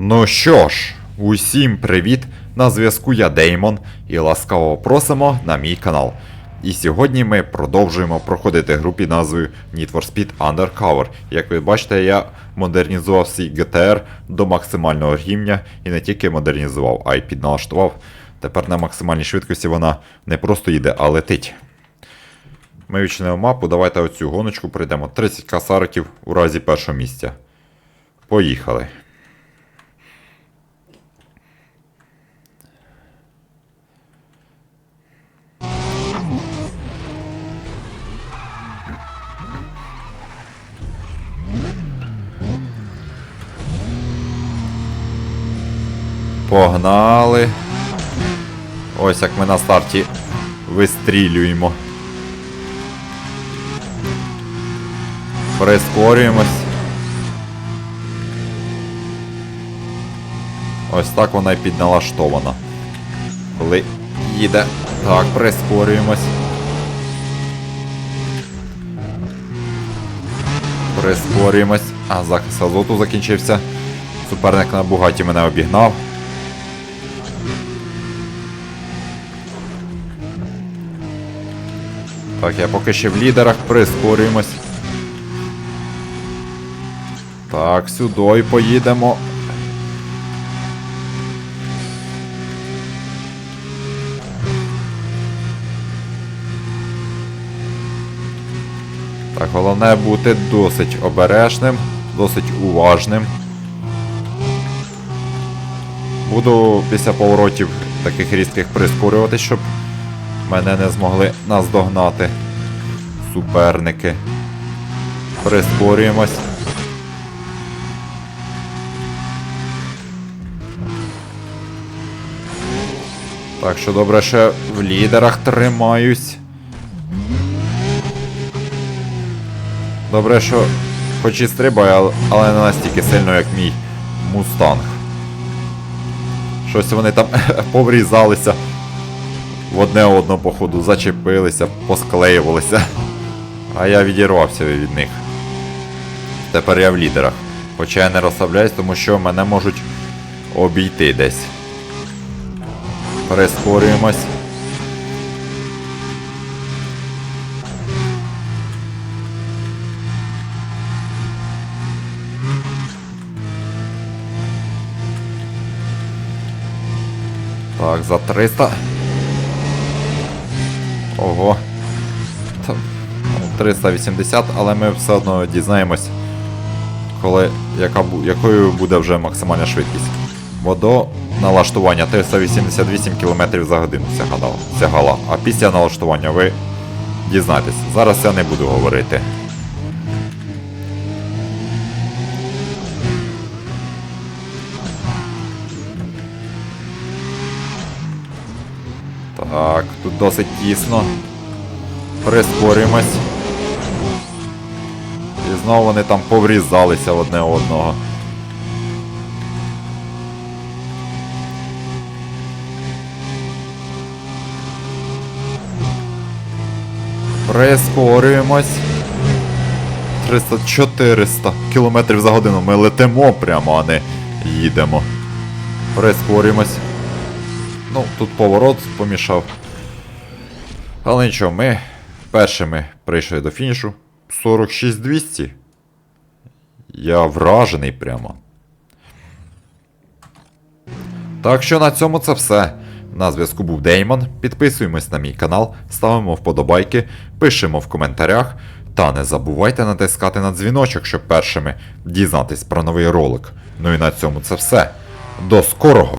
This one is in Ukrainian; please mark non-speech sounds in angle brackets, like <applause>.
Ну що ж, усім привіт! На зв'язку я Деймон і ласкаво просимо на мій канал. І сьогодні ми продовжуємо проходити гру під назвою Need for Speed Undercover. Як ви бачите, я модернізував свій GTR до максимального рівня і не тільки модернізував, а й підналаштував. Тепер на максимальній швидкості вона не просто їде, а летить. Ми відчинили мапу, давайте оцю гоночку пройдемо. 30 касариків у разі першого місця. Поїхали. Погнали. Ось як ми на старті вистрілюємо. Прискорюємось. Ось так вона і підналаштована. Коли їде. Так, прискорюємось. Прискорюємось. А, захист азоту закінчився. Суперник на Бугаті мене обігнав. Так, я поки ще в лідерах прискорюємось. Так, сюди поїдемо. Так, головне бути досить обережним, досить уважним. Буду після поворотів таких різких прискорюватись, щоб мене не змогли наздогнати суперники. Прискорюємось. Так що добре, що в лідерах тримаюсь. Добре, що хоч і стрибаю, але не настільки сильно, як мій мустанг. Щось вони там <laughs> поврізалися. В одне одного, походу, зачепилися, посклеювалися. А я відірвався від них. Тепер я в лідерах. Хоча я не розслабляюсь, тому що мене можуть обійти десь. Прискорюємось. Так, за 300. Ого. Ну, 380, але ми все одно дізнаємось, коли, яка, якою буде вже максимальна швидкість. Бо до налаштування 388 км за годину сягала. А після налаштування ви дізнаєтесь. Зараз я не буду говорити. Тут досить тісно. Прискорюємось. І знову вони там поврізалися одне одного. Прискорюємось. 300-400 км за годину. Ми летимо прямо, а не їдемо. Прискорюємось. Ну, тут поворот помішав. Але нічого, ми першими прийшли до фінішу. 46200. Я вражений прямо. Так що на цьому це все. На зв'язку був Деймон. Підписуємось на мій канал, ставимо вподобайки, пишемо в коментарях. Та не забувайте натискати на дзвіночок, щоб першими дізнатись про новий ролик. Ну і на цьому це все. До скорого!